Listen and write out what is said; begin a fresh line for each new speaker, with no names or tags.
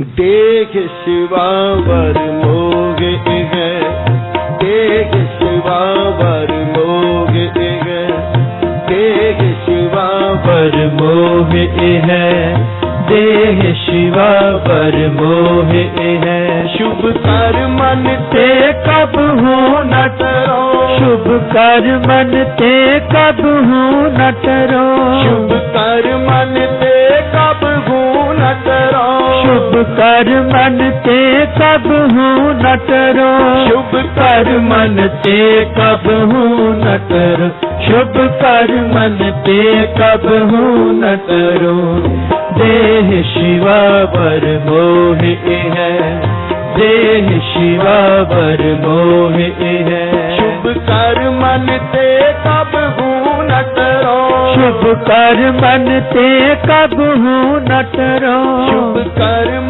देख शिवावर मोग है। देख शिवावर मोग है। देख शिवावर
मोह है। देह शिवा पर मोह है।
शुभ कर मन
ते कब हूँ न
टरो
शुभ कर मन ते कब हूँ न टरो
शुभ कर मन ते कब गुण टरो
शुभ कर मन ते कब हूँ न टरो
शुभ
कर मन ते कब हूँ न टरो शुभ कर मन ते कब हूँ न टरो देह शिवा पर मोह है देह शिवा पर मोह है
शुभ कर मन ते कब गुण टरो
शुभ कर मन ते कब हूँ न
शुभ कर मन